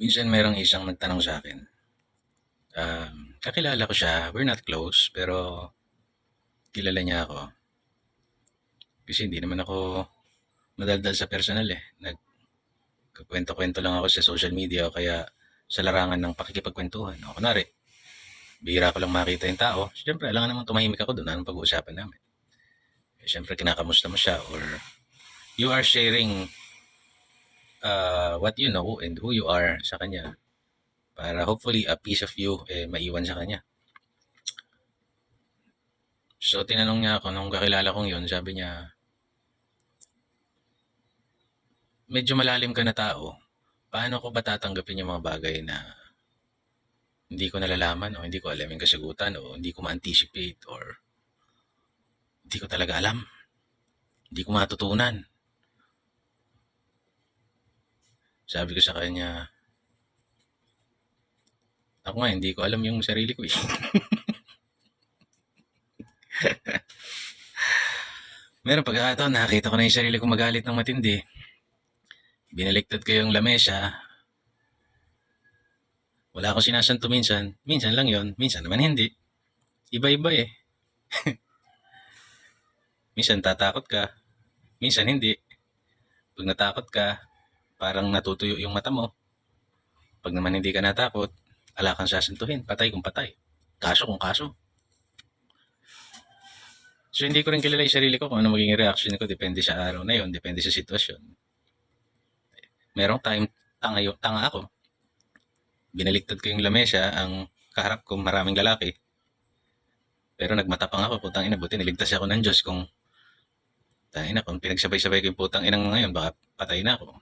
Minsan merong isang nagtanong sa akin. Um, kakilala ko siya. We're not close, pero kilala niya ako. Kasi hindi naman ako madaldal sa personal eh. Nagkwento-kwento lang ako sa social media o kaya sa larangan ng pakikipagkwentuhan. O kunwari, bihira ko lang makita yung tao. Siyempre, alangan naman tumahimik ako doon. Anong pag-uusapan namin? Eh, Siyempre, kinakamusta mo siya or you are sharing uh, what you know and who you are sa kanya para hopefully a piece of you eh, maiwan sa kanya. So, tinanong niya ako nung kakilala kong yun, sabi niya, medyo malalim ka na tao, paano ko ba tatanggapin yung mga bagay na hindi ko nalalaman o hindi ko alam yung kasagutan o hindi ko ma-anticipate or hindi ko talaga alam. Hindi ko matutunan. Sabi ko sa kanya, ako nga, hindi ko alam yung sarili ko eh. Meron pagkakataon, nakakita ko na yung sarili ko magalit ng matindi. Binaliktad ko yung lamesa. Wala akong sinasanto minsan. Minsan lang yon minsan naman hindi. Iba-iba eh. minsan tatakot ka, minsan hindi. Pag natakot ka, parang natutuyo yung mata mo. Pag naman hindi ka natakot, ala kang sasantuhin. Patay kung patay. Kaso kung kaso. So hindi ko rin kilala yung sarili ko kung ano magiging reaction ko. Depende sa araw na yon, depende sa sitwasyon. Merong time, tanga, yung, tanga ako. Binaliktad ko yung lamesa, ang kaharap ko maraming lalaki. Pero nagmatapang ako, putang ina, buti niligtas ako ng Diyos kung Tayo na, kung pinagsabay-sabay ko yung putang inang ngayon, baka patay na ako.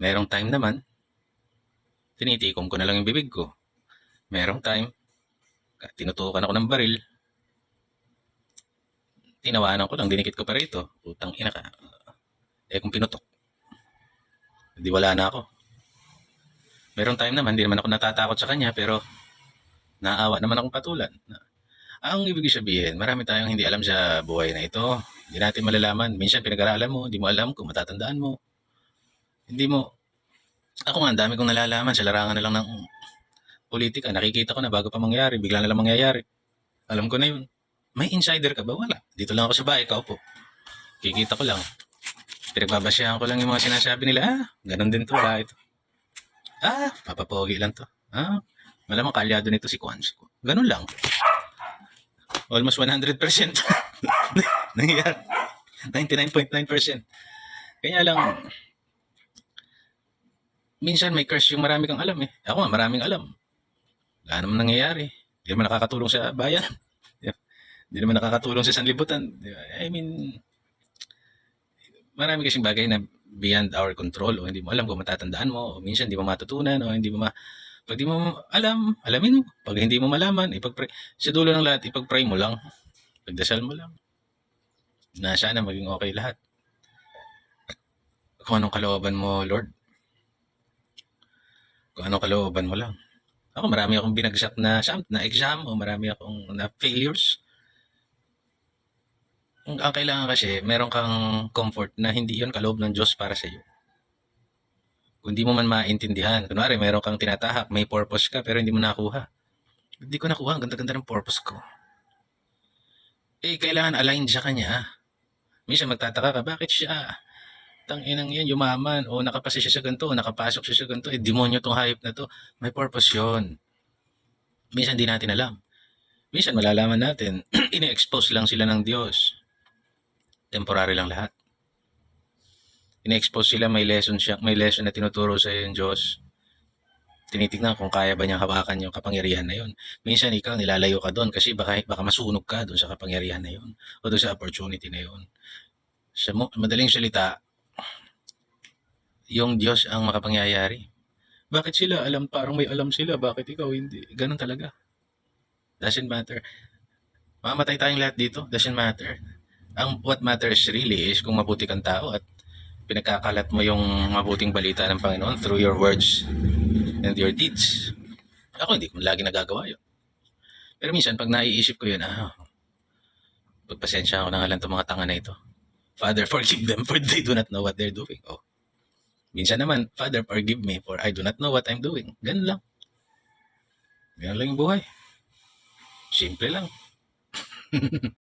Merong time naman, tinitikom ko na lang yung bibig ko. Merong time, tinutukan ako ng baril, tinawanan ko lang, dinikit ko pa rito. Putang ina ka. Eh kung pinutok, hindi wala na ako. Merong time naman, hindi naman ako natatakot sa kanya, pero naawa naman akong patulan. Ang ibig sabihin, marami tayong hindi alam sa buhay na ito. Hindi natin malalaman. Minsan pinag-aralan mo, hindi mo alam kung matatandaan mo. Hindi mo, ako nga, ang dami kong nalalaman sa larangan na lang ng politika. Nakikita ko na bago pa mangyari, bigla na lang mangyayari. Alam ko na yun. May insider ka ba? Wala. Dito lang ako sa bahay, kaupo. Kikita ko lang. Pinagbabasyahan ko lang yung mga sinasabi nila. Ah, ganun din to, wala ito. Ah, papapogi lang to. Ah, malamang kalyado nito si Kwanz. Ganun lang. Almost 100%. Nangyayari. 99.9%. Kaya lang, minsan may curse yung marami kang alam eh. Ako nga, maraming alam. Wala naman nangyayari. Hindi naman nakakatulong sa bayan. Hindi naman nakakatulong sa sanlibutan. I mean, marami kasing bagay na beyond our control o hindi mo alam kung matatandaan mo o minsan hindi mo matutunan o hindi mo ma pag di mo alam, alamin mo. Pag hindi mo malaman, ipagpray. Sa dulo ng lahat, ipagpray mo lang. Pagdasal mo lang. Na sana maging okay lahat. Kung anong kalooban mo, Lord. Kung anong kalooban mo lang. Ako, marami akong binagsak na, na exam o marami akong na failures. Ang, ang kailangan kasi, meron kang comfort na hindi yon kaloob ng Diyos para sa iyo. Kung di mo man maintindihan, kunwari meron kang tinatahak, may purpose ka pero hindi mo nakuha. Hindi ko nakuha, ang ganda-ganda ng purpose ko. Eh, kailangan aligned sa kanya. Minsan magtataka ka, bakit siya? Tang inang yan, yumaman, o nakapasa siya sa ganito, o nakapasok siya sa ganito, eh, demonyo tong hayop na to. May purpose yon. Minsan di natin alam. Minsan malalaman natin, ine-expose lang sila ng Diyos. Temporary lang lahat ina-expose sila, may lesson siya, may lesson na tinuturo sa iyo yung Diyos. Tinitignan kung kaya ba niyang hawakan yung kapangyarihan na yun. Minsan ikaw nilalayo ka doon kasi baka, baka masunog ka doon sa kapangyarihan na yun o doon sa opportunity na yun. Sa madaling salita, yung Diyos ang makapangyayari. Bakit sila alam, parang may alam sila, bakit ikaw hindi? Ganun talaga. Doesn't matter. Mamatay tayong lahat dito, doesn't matter. Ang what matters really is kung mabuti kang tao at pinagkakalat mo yung mabuting balita ng Panginoon through your words and your deeds. Ako hindi ko lagi nagagawa yun. Pero minsan pag naiisip ko yun, ah, pagpasensya ko na nga lang itong mga tanga na ito. Father, forgive them for they do not know what they're doing. Oh. Minsan naman, Father, forgive me for I do not know what I'm doing. Ganun lang. Ganun lang yung buhay. Simple lang.